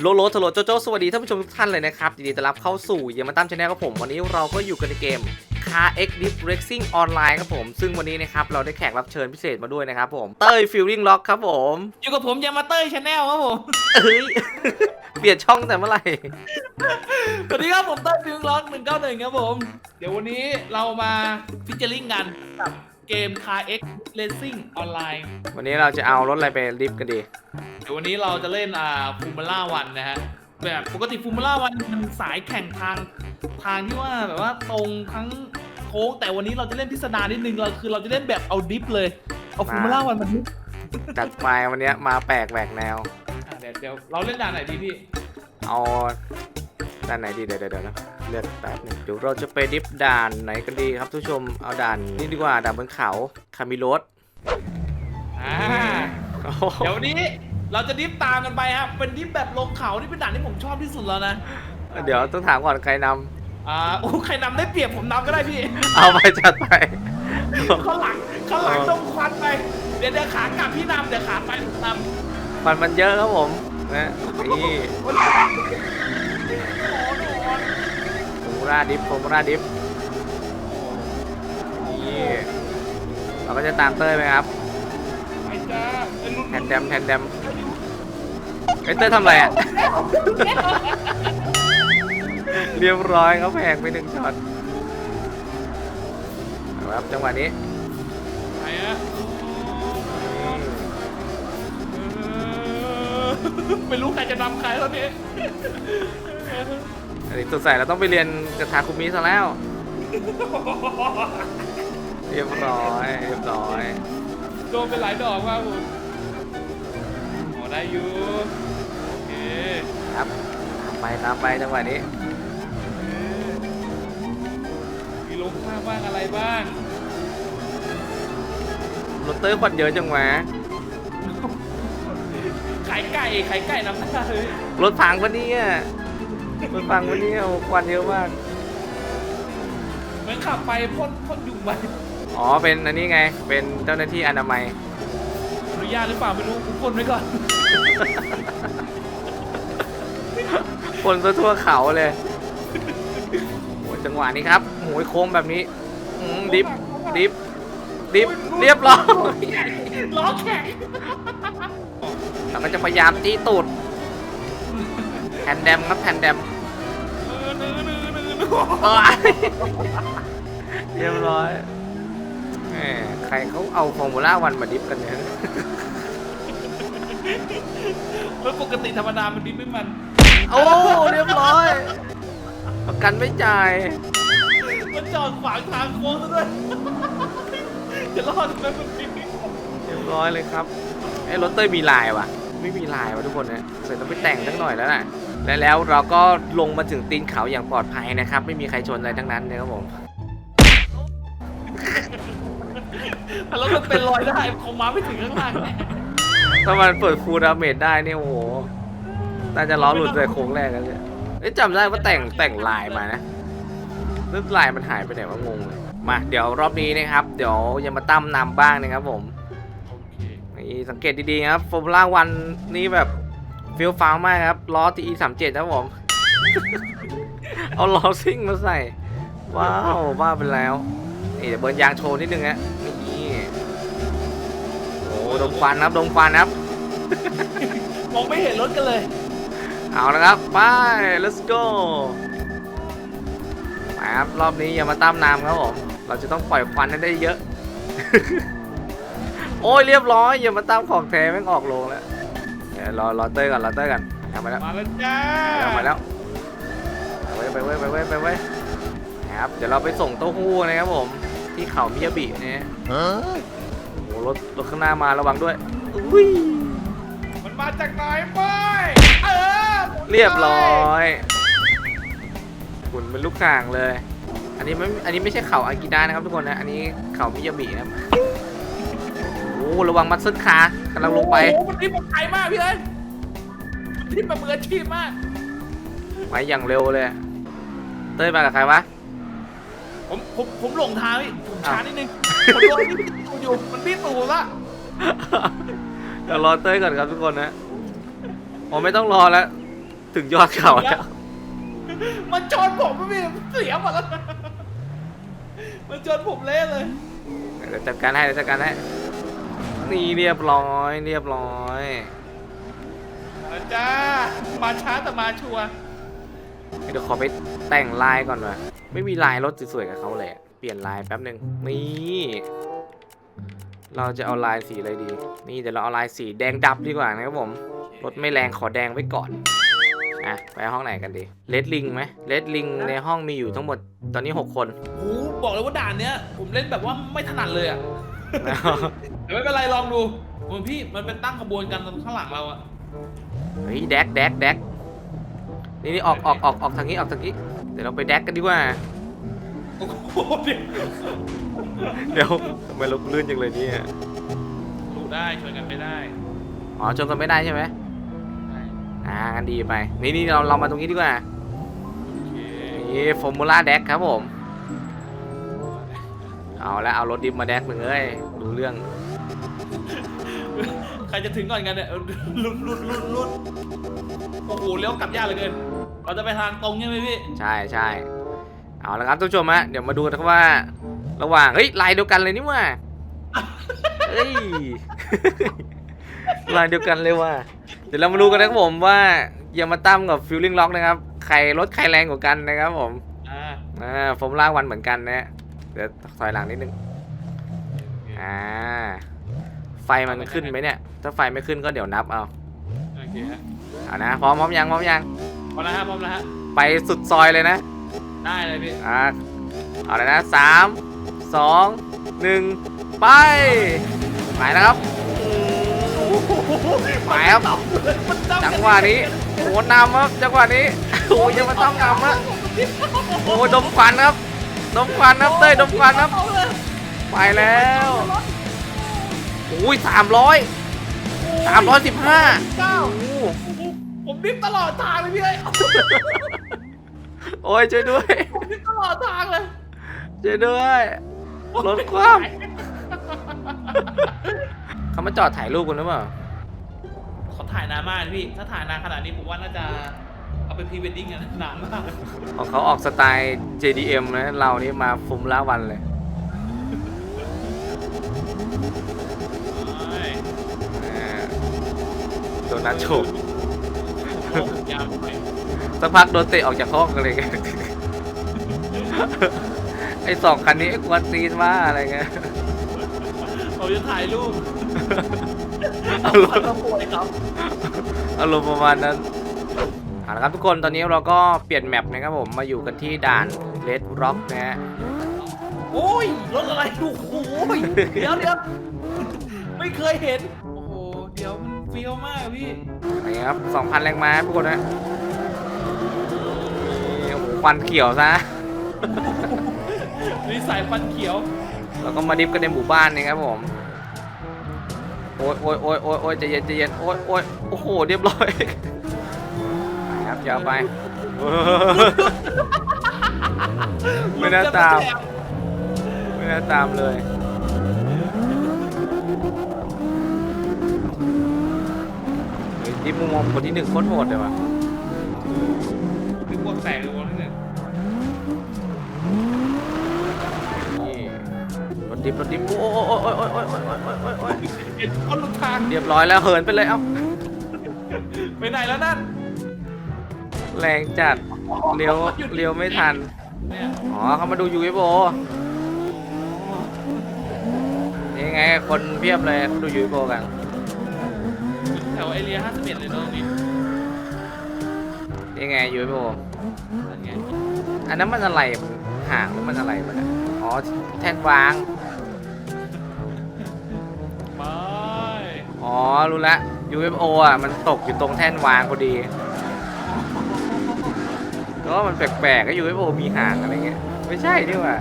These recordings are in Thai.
โลโลโทโลโจโจสวัสดีท่านผู้ชมทุกท่านเลยนะครับยินดีต้อนรับเข้าสู่เยามาตั้มชาแนลครับผม วันนี้เราก็อยู่กันในเกม Car X Deep Racing Online ครับผม ซึ่งวันนี้นะครับเราได้แขกรับเชิญพิเศษมาด้วยนะครับผม เต้ยฟิลลิ่งล็อกครับผม อยู่กับผมยามาเต้ยชาแนลครับผมเอ้ย เปลี่ยนช่องแต่เมื่อไหร่ สวัสดีครับผมเต้ยฟิวล็อกหนึ่งเก้าหนึ่งครับผม เดี๋ยววันนี้เรามาฟิชเจอริงกันกับ เกม Car X Racing ออนไลน์วันนี้เราจะเอารถอะไรไปดิฟกันดี เดี๋ยววันนี้เราจะเล่นอ่าฟูมาล่าวันนะฮะ แบบปกติฟูมาล่าวันมันสายแข่งทางทางที่ว่าแบบว่าตรงทั้งโค้งแต่วันนี้เราจะเล่นพิสดารนิดนึงเราคือเราจะเล่นแบบเอาดิฟเลย เอาฟูมาล่าวันมาดิฟจัดไปวันนี้มาแปลกแหวกแนว อะเดี๋ยวเดี๋ยวเราเล่นด่านไหนดีพี่ เอาด้านไหนดีเดี๋ยวเดี๋ยวเดี๋ยวนะ เลือกแป๊บหนึงเดี๋ยวเราจะไปดิฟด่านไหนกันดีครับทุกผู้ชมเอาด่านนี้ดีกว่าด่านบนเขาคามิโรสอ่าโอ้โหเดี๋ยววันนี้เราจะดิฟตามกันไปครับเป็นดิฟแบบลงเขาที่เป็นด่านที่ผมชอบที่สุดแล้วนะเดี๋ยวต้องถามก่อนใครนอ่าโอ้ใครนำได้เปรียบผมนำก็ได้พี่ำเอาไปจัดไปข้างหลังข้างหลังเออต้องควันไปเดี๋ยวเดี๋ยวขากลับพี่นำเดี๋ยวขาไปผมนมันมันเยอะครับผมนะนี่ มูราดิฟโฟมูราดิฟนี่เราก็จะตามเต้ยไปครับไปจ้าไอ้รุ่นแทนแดมแทนแดมไอ้ยเต้ยทำอะไรอะ เรียบร้อยเขาแพงไปหนึ่งช็อตเอาครับจังหวะนี้ไหนอะไม่รู้ใครจะนำใครแล้วเนี่ย อันนี้ตัวใส่เราต้องไปเรียนกับทาคุมิซะแล้ว เรียบร้อยเรียบร้อยโดนไปหลายดอกมากผมโอ้ได้อยู่โอเคครับตามไปตามไปจังหวะนี้มีลงข้างบ้างอะไรบ้างรถเตอร์ควันเยอะจังหวะขายไก่ขายไก่นำหน้าเลยรถพังปะเนี่ย รถพังปะเนี่ยโอ้ควันเยอะมาก เหมือนขับไปพ่นพ่นยุงไปอ๋อ เป็นอันนี้ไง เป็นเจ้าหน้าที่อนามัย อนุญาตหรือเปล่าไม่รู้ผมพ่นไว้ก่อนคนซะทั่วเขาเลยโอ้ยจังหวะนี้ครับโอ้ยโค้งแบบนี้อืมดิฟ ดิฟ ดิฟ เรียบร้อย ล้อแข็งเราก็จะพยายามตีตูดแทนแดมครับแทนแดม เออเนื้อเนื้อเนื้อเนื้อเอ้ยเรียบร้อยแหมใครเขาเอาฟอร์มูล่าวันมาดิฟกันเนี่ยรถปกติธรรมดามันดิบไม่มัน โอ้ เรียบร้อย ประกันไม่จ่าย มันจอดขวางทางโค้งซะด้วย จะรอดไหมมันดิบเรียบร้อยเลยครับไอ้รถเต้ยมีลายว่ะ ไม่มีลายว่ะทุกคนเนี่ยเสร็จต้องไปแต่งสักหน่อยแล้วนะ และแล้วเราก็ลงมาถึงตีนเขาอย่างปลอดภัยนะครับ ไม่มีใครชนอะไรทั้งนั้นนะครับผมแต่รถมันเป็นรอยได้คงมาไม่ถึงข้างล่างแน่ถ้ามันเปิดฟูลดาเมจได้เนี่ยโอ้โหน่าจะล้อหลุดเลยโค้งแรกแล้วเนี่ยเอ้ยจำได้ว่าแต่งแต่งลายมานะแล้วลายมันหายไปไหนวะงงเลยมาเดี๋ยวรอบนี้นะครับ เดี๋ยวยังมาตั้มนำบ้างนะครับผมโอเคนี่สังเกตดีๆครับฟอร์มูล่าวันนี่แบบ ฟิลฟ้าวมากครับล้อทีสามเจ็ดครับผม เอาล้อซิ่งมาใส่ ว้าวว่าไปแล้วนี่เดี๋ยวเบิร์นยางโชว์นิดนึงฮะนี่โอ้ดมควันครับดมควันครับ มองไม่เห็นรถกันเลย เอาละครับ ไป let's go ไปครับ รอบนี้อย่ามาตามน้ำครับผม เราจะต้องปล่อยควันให้ได้เยอะ โอ้ยเรียบร้อย อย่ามาตามของแท้แม่งออกโรงแล้วเดี๋ยวรอรอเต้ยก่อนรอเต้ยก่อนเอามาแล้วมาแล้วจ้ามาแล้วมาแล้วไปเว้ยไปเว้ยไปเว้ยไปเว้ยนะครับเดี๋ยวเราไปส่งเต้าหู้นะครับผม ที่เขามิยาบิเนี่ยโอ้โหรถรถข้างหน้ามาระวังด้วยอุ้ยมันมาจากไหนไปเออเรียบร้อยคุณเป็นลูกข่างเลย อันนี้ไม่อันนี้ไม่ใช่เขาอากิดานะครับทุกคนนะอันนี้เขามิยาบินะครับโอ้ระวังมัดเส้นขากำลังลงไปโอ้โหมันทิ่แบบไกลมากพี่เอ้ยมันทิ่แบบมืออาชีพมากไปอย่างเร็วเลย เต้ยมากับใครวะ ผมผมผมหลงทางพี่ผมช้าอ้าวนิดนึงผมโดนพี่ตูอยู่มันพี่ตูละเดี๋ยวรอเต้ยก่อนครับทุกคนนะผมไม่ต้องรอแล้ว ถึงยอดเขาแล้ว มันชนผมไม่มีเสียหมดแล้วมันชนผมเละเลย เดี๋ยวจัดการให้เดี๋ยวจัดการให้ นี่เรียบร้อย เรียบร้อยอาจ้า มาช้าแต่มาชัวร์เดี๋ยวขอไปแต่งลายก่อนว่ะไม่มีลายรถสวยๆกับเขาเลยอะเปลี่ยนลายแป๊บหนึ่งนี่ เราจะเอาลายสีอะไรดี นี่เดี๋ยวเราเอาลายสีแดงดับดีกว่านะครับผม รถไม่แรงขอแดงไว้ก่อน อะ ไปห้องไหนกันดีเลดลิงไหมเลดลิงในห้องมีอยู่ทั้งหมดตอนนี้ 6 คนโอ้โหบอกเลยว่าด่านเนี้ย ผมเล่นแบบว่าไม่ถนัดเลยอะ แต่ไม่เป็นไรลองดูโอ้ยพี่มันเป็นตั้งขบวนกันตรงข้างหลังเราอะเฮ้ยแดกแดกแดกนี่นี่ออกออกออกออกทางนี้ออกทางนี้ เดี๋ยวเราไปแดกกันดีกว่า โอ้โหเดี๋ยวเดี๋ยวทำไมเราลื่นจังเลยเนี่ยดูได้ชวนกันไม่ได้อ๋อชนกันไม่ได้ใช่ไหมได้อ่างั้นดีไป นี่นี่เราเรามาตรงนี้ดีกว่าโอเคนี่ฟอร์มูล่าแดกครับผม เอาแล้วเอารถดิฟมาแดกมึงเอ้ยดูเรื่องใครจะถึงก่อนกันเนี่ยเออลุดลุดลุดลุดโอ้โหเลี้ยวกลับยากเหลือเกิน เราจะไปทางตรงใช่ไหมพี่ ใช่ใช่เอาละครับทุกผู้ชมฮะเดี๋ยวมาดูนะครับว่า ระหว่างเฮ้ยลายเดียวกันเลยนี่หว่าเฮ้ย ลายเดียวกันเลยว่ะเดี๋ยวเรามาดูกันนะครับผมว่ายามาตั้มกับฟิลลิ่งล็อกนะครับใครรถใครแรงกว่ากันนะครับผมอ่า อ่าฟอร์มูล่าวันเหมือนกันนะ เดี๋ยวถอยหลังนิดนึง อ่า ไฟมันขึ้นไหมเนี่ย ถ้าไฟไม่ขึ้นก็เดี๋ยวนับเอา โอเคฮะเอานะ พร้อมพร้อมยังพร้อมยัง พร้อมแล้วฮะพร้อมแล้วฮะ ไปสุดซอยเลยนะ ได้เลยพี่ อ่า เอาเลยนะสามสองหนึ่งไป ไปแล้วครับ ไปครับมันจ้จังหวะนี้โอ้นำครับ จังหวะนี้โอ้ยยังมาต้องนำครับโอ้ยดมควันครับ ดมควันครับเต้ยดมควันครับเอาเลยไปแล้วโอ้ยสามร้อยสามร้อยสิบห้าเก้าผมดิฟตลอดทางเลยพี่เอ้ยโอ้ยช่วยด้วยผมดิฟตลอดทางเลยช่วยด้วยรถคว่ำเขามาจอดถ่ายรูปกันหรือเปล่าเขาถ่ายนานมากนะพี่ ถ้าถ่ายนานขนาดนี้ผมว่าน่าจะ เอาไปพรีเวดดิ้งกันนานมากของเขาออกสไตล์ JDM นะ เรานี่มาฟุมล่าวันเลยเอ้ยอ่าโดนนัดโฉบโอ้โหยาวไปสักพักโดนเตะออกจากห้องกันเลย ไอ้สองคันนี้ไอ้กวนตีนว่าอะไรเงี้ย ผมจะถ่ายรูปเอารพัถนป่วยครับ อารมณ์ประมาณนั้น เอาละครับทุกคนตอนนี้เราก็เปลี่ยนแมปนะครับผมมาอยู่กันที่ด่าน Red Rock นะฮะโอ้ยรถอะไรดูโอ้ยเดี๋ยวเดี๋ยวไม่เคยเห็น โอ้โห เดี๋ยวมันเฟี้ยวมากอะพี่นี่ครับ2,000แรงม้าทุกคนนะนี่โอ้โหควันเขียวซะมีสายฟันเขียว แล้วก็มาดิฟกันในหมู่บ้านนี่ครับผม โอ้ยโอ้ยโอ้ยโอ้ยโอ้ยใจเย็นใจเย็นโอ้ยโอ้ยโอ้โหเรียบร้อย ไปครับยาวไปไม่น่าตาม ไม่น่าตามเลยเฮ้ยดิฟมุมมองคนที่หนึ่งโคตรโหดเลยว่ะคือพวกแตกเลยวันนี้เนี่ยนี่รถดิฟรถดิฟโอ้ยโอ้ยโอ้ยโอ้ยโอ้ยโอ้ยโอ้ยโอ้ยโอ้ยโอ้ยเห็นคนลุกทางเรียบร้อยแล้วเหินไปเลยเอ้า ไปไหนแล้วนั่น แรงจัดเลี้ยวเลี้ยวไม่ทัน เนี่ยอ๋อเขามาดู UFO นี่ไงคนเพียบเลยเขาดู UFO กัน แถวเอเรีย51 เลยเนอะนี่นี่ไง UFO นั่นไงอันนั้นมันอะไรมันห่างหรือมันอะไรมันอะอ๋อแท่นวาง ไปอ๋อรู้ละ UFO อะมันตกอยู่ตรงแท่นวางพอดี ก็มันแปลกๆก็ UFO มีห่างอะไรเงี้ย ไม่ใช่นี่หว่า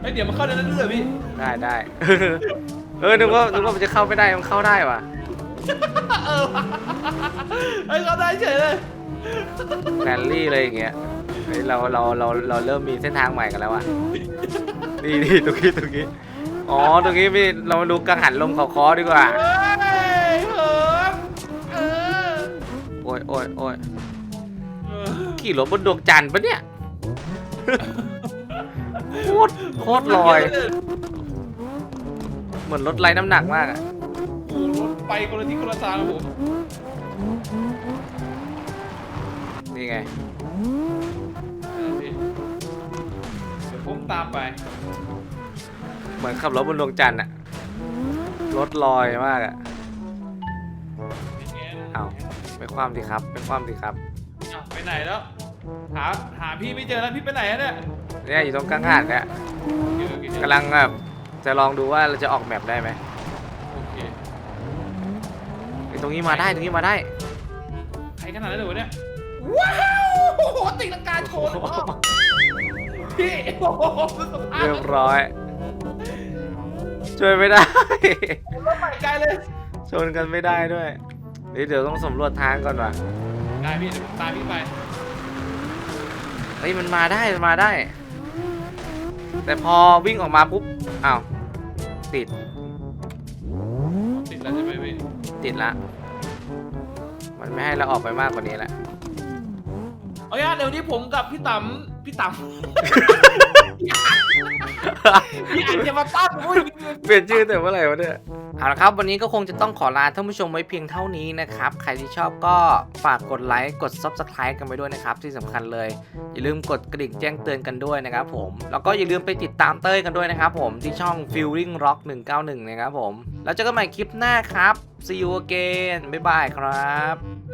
เฮ้ยเดี๋ยวมันเข้าในนั้นด้วยเหรอพี่ได้ได้เออนึกว่านึกว่ามันจะเข้าไม่ได้มันเข้าได้ว่ะเออว่ะเฮ้ยเข้าได้เฉยเลยแรลลี่เลยอย่างเงี้ยเฮ้ยเราเราเราเราเริ่มมีเส้นทางใหม่กันแล้วอะนี่นี่ตรงนี้ตรงนี้อ๋อตรงนี้พี่เรามาดูกังหันลมเขาคอดีกว่าเฮ้ โอ้ยโอ้ยเออขี่รถบนดวงจันทร์ปะเนี่ยโคตรโคตรลอย เหมือนรถไร้น้ำหนักมากอะโอ้โหรถไปคนละทิศคนละทางครับผมนี่ไงเออพี่เดี๋ยวผมตามไป เหมือนขับรถบนดวงจันทร์อะรถลอยมากอะ ความดีครับไปความดีครับอ้าวไปไหนแล้ว หาหาพี่ไม่เจอแล้วพี่ไปไหนอะเนี่ยเนี่ยอยู่ตรงกลางหาดเนี่ยโอเคโอเคกำลังแบบจะลองดูว่าเราจะออกแมปได้ไหมโอเคไอ้ตรงนี้มาได้ตรงนี้มาได้ ใครขนาดนั้นเลยวะเนี่ย ว้าวโอ้โหติดลังกาโชว์เลยพ่อพี่โอ้โหสภาพเรียบร้อย ช่วยไม่ได้ รถใหม่ไกลเลยชนกันไม่ได้ด้วย เดี๋ยวเดี๋ยวต้องสำรวจทางก่อนว่ะได้พี่เดี๋ยวผมตามพี่ไปเฮ้ยมันมาได้มันมาได้ แต่พอวิ่งออกมาปุ๊บอ้าวติดติดแล้วใช่ไหมพี่ติดละ มันไม่ให้เราออกไปมากกว่านี้ละ เอาย่าเดี๋ยวนี้ผมกับพี่ต๋ำ พี่ต๋ำพี่อันจะมาตั้งอุ้ยเปลี่ยนชื่อแต่เมื่อไหร่วะเนี่ยเอาละครับ วันนี้ก็คงจะต้องขอลาท่านผู้ชมไว้เพียงเท่านี้นะครับ ใครที่ชอบก็ฝากกดไลค์กด Subscribe กันไปด้วยนะครับ ที่สำคัญเลย อย่าลืมกดกระดิ่งแจ้งเตือนกันด้วยนะครับผม แล้วก็อย่าลืมไปติดตามเต้ยกันด้วยนะครับผมที่ช่อง Feeling Rock 191 นะครับผม แล้วเจอกันใหม่คลิปหน้าครับ See you again บ๊ายบายครับ